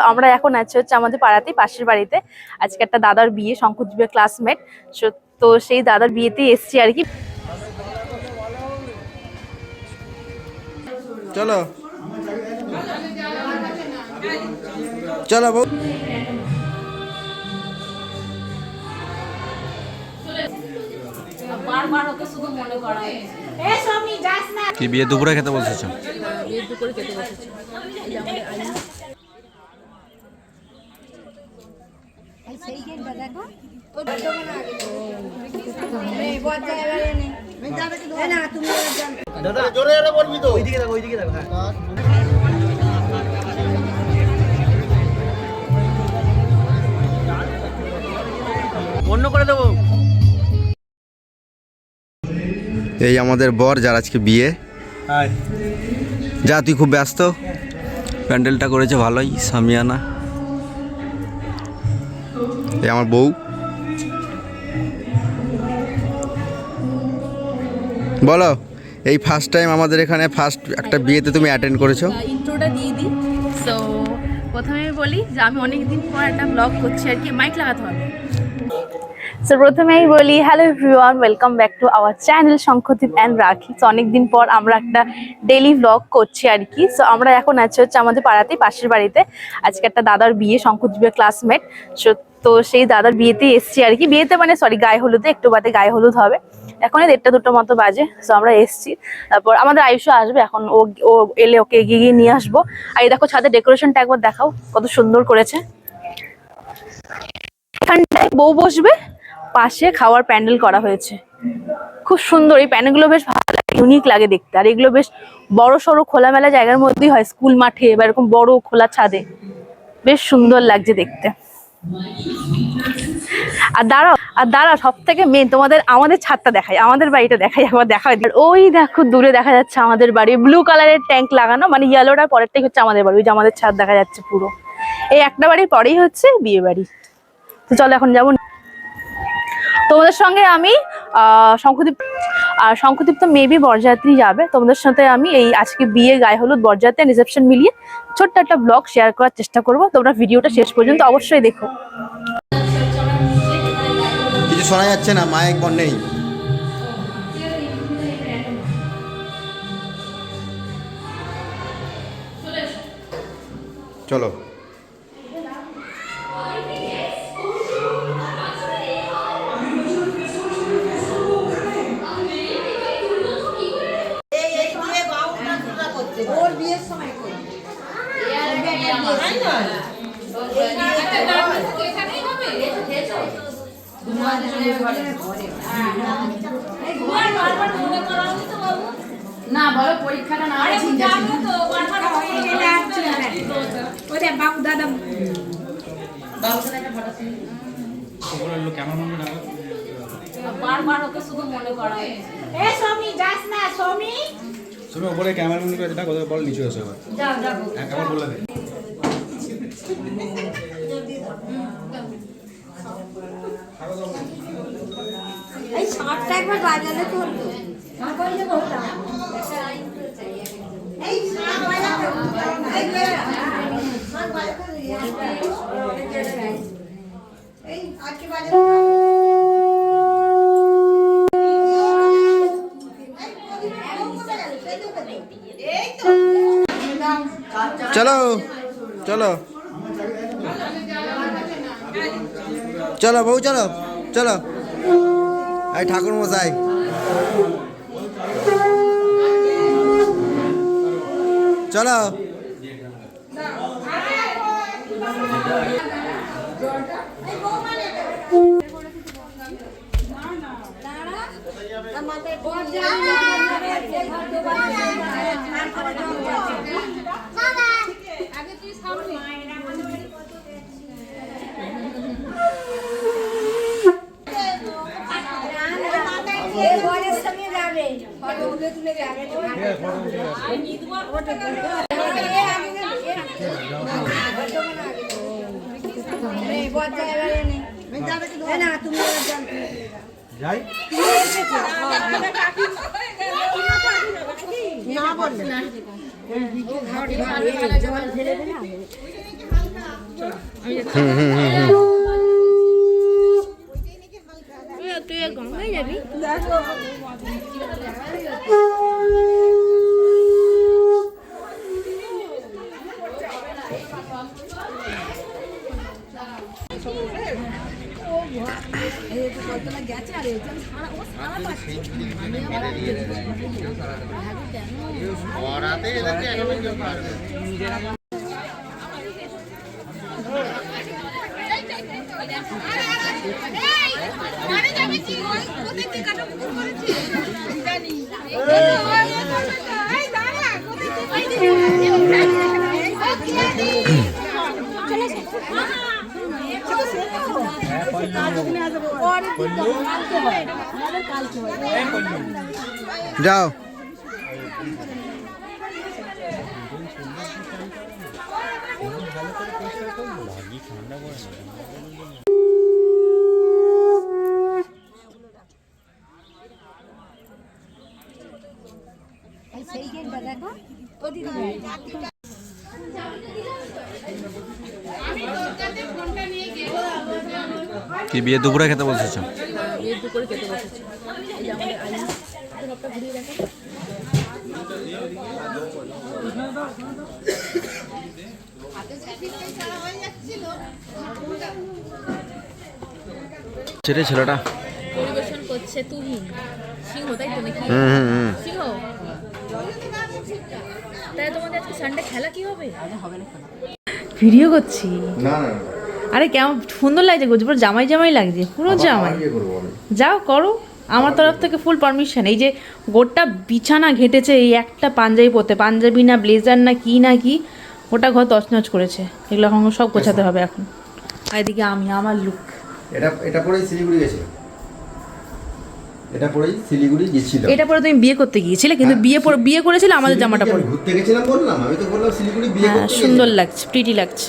তো আমরা এখন আছি হচ্ছে আমাদের পাড়াতেই পাশের বাড়িতে। আজকে একটা দাদার বিয়ে শঙ্করদ্বীপের ক্লাসমেট তো সেই দাদার বিয়েতেই এসছি আর কি। চলো। চলো বউ। কি বিয়ে দুপুরে খেতে বলছেছ অন্য করে দেবো। এই আমাদের বর যার আজকে বিয়ে। যা তুই খুব ব্যস্ত। প্যান্ডেলটা করেছে ভালোই সামিয়ানা। এই আমার বউ। বলো, এই ফার্স্ট টাইম আমাদের এখানে ফার্স্ট একটা বিয়েতে তুমি অ্যাটেন্ড করেছ? ইন্ট্রোটা দিয়ে দিই। সো প্রথমে বলি যে আমি অনেক দিন পর একটা ব্লগ করছি আর কি মাইক লাগাতে হবে। সো প্রথমেই বলি hello everyone welcome back to our channel Shankhadeep and Rakhi so অনেকদিন পর আমরা একটা ডেইলি ব্লগ করছি আর কি। সো আমরা এখন আছি হচ্ছে আমাদের পাড়াতেই, পাশের বাড়িতে। আজকে একটা দাদার বিয়ে শঙ্খদীপের ক্লাসমেট সো তো সেই দাদার বিয়েতেই এসছি আর কি। বিয়েতে মানে সরি গায়ে হলুদে, একটু বাদে গায়ে হলুদ হবে। এখন এই দেড়টা দুটো মতো বাজে। সো আমরা এসছি। তারপর আমাদের আয়ুষ আসবে। এখন ও ও এলে ওকে এগিয়ে গিয়ে নিয়ে আসব। আর এই দেখো ছাদের ডেকোরেশনটা একবার দেখাও, কত সুন্দর করেছে। এখানটায় বউ বসবে। পাশে খাওয়ার প্যান্ডেল করা হয়েছে। খুব সুন্দর, এই প্যান্ডেলগুলো বেশ ভালো লাগে ইউনিক লাগে দেখতে। আর এগুলো বেশ বড় সড়ো খোলামেলা জায়গার মধ্যেই হয়, স্কুল মাঠে বা এরকম বড় খোলা ছাদে। বেশ সুন্দর লাগছে দেখতে। আর দাঁড়াও আর দাঁড়াও সব থেকে মেন তোমাদের, আমাদের ছাদটা দেখাই, আমাদের বাড়িটা দেখাই, একবার দেখা ওই দেখো, দূরে দেখা যাচ্ছে আমাদের বাড়ি ব্লু কালারের ট্যাঙ্ক লাগানো মানে ইয়েলোটার পরেরটাই হচ্ছে আমাদের বাড়ি, ওই যে আমাদের ছাদ দেখা যাচ্ছে পুরো। এই একটা বাড়ির পরেই হচ্ছে বিয়ে বাড়ি। তো চলো এখন যাব তোমাদের সঙ্গে আমি শঙ্খদীপ আর শঙ্খদীপ তো মেবি বরযাত্রী যাবে। তোমাদের সাথে আমি এই আজকে বিয়ে গায়ে হলুদ বরযাত্রী রিসেপশন মিলিয়ে ছোট্ট একটা ব্লগ শেয়ার করার চেষ্টা করব। তোমরা ভিডিওটা শেষ পর্যন্ত অবশ্যই দেখো। কিছু শোনা যাচ্ছে না? মাইক বন নেই। চলো। হয় চিন্তা বাবু দাদা বারবার ওকে শুধু মনে করা এ যাস না সমি তুমি ওপরে ক্যামেরা মনে করে যেটা কোথাও বল নিচে এসে এবার। যাও যাও। একবার বলে দে। এই শার্টটা একবার বাজালে তো এই শার্ট এই শার্ট এই আজকে বাজাতে চলো চলো। চলো বউ চলো চলো। এই ঠাকুর মশাই চলো যাই তুই গঙ্গায় যাবি? Hey! যাও। কি বিয়ে দুপুরে খেতে বসেছ? ছেড়ে ছেলেটা? পরিবেশন করছে তুহিন। সিংহ তাই তো নাকি? হুম হুম হুম। সিংহ? তাই তোমাদের আজকে সানডে খেলা কি হবে? ভিডিও করছি না না। আরে কেমন সুন্দর লাগছে গো পুরো জামাই জামাই লাগছে পুরো জামাই। যাও করো আমার তরফ থেকে ফুল পারমিশন এই যে গোটা বিছানা ঘেটেছে এই একটা পাঞ্জাবি পরতে পাঞ্জাবি না ব্লেজার না কি না কি ওটা ঘর তছনছ করেছে। এগুলো এখন সব গোছাতে হবে এখন। আর এদিকে আমি আমার লুক এটা এটা পরেই শিলিগুড়ি গেছিল এটা পরেই শিলিগুড়ি গেছিল। এটা পরে তুমি বিয়ে করতে গিয়েছিলে কিন্তু বিয়ে পরে বিয়ে করেছিলে আমাদের জামাটা পরে। ঘুরতে গেছিলাম বললাম আমি তো বললাম শিলিগুড়ি বিয়ে হ্যাঁ করতে সুন্দর লাগছে প্রিটি লাগছে।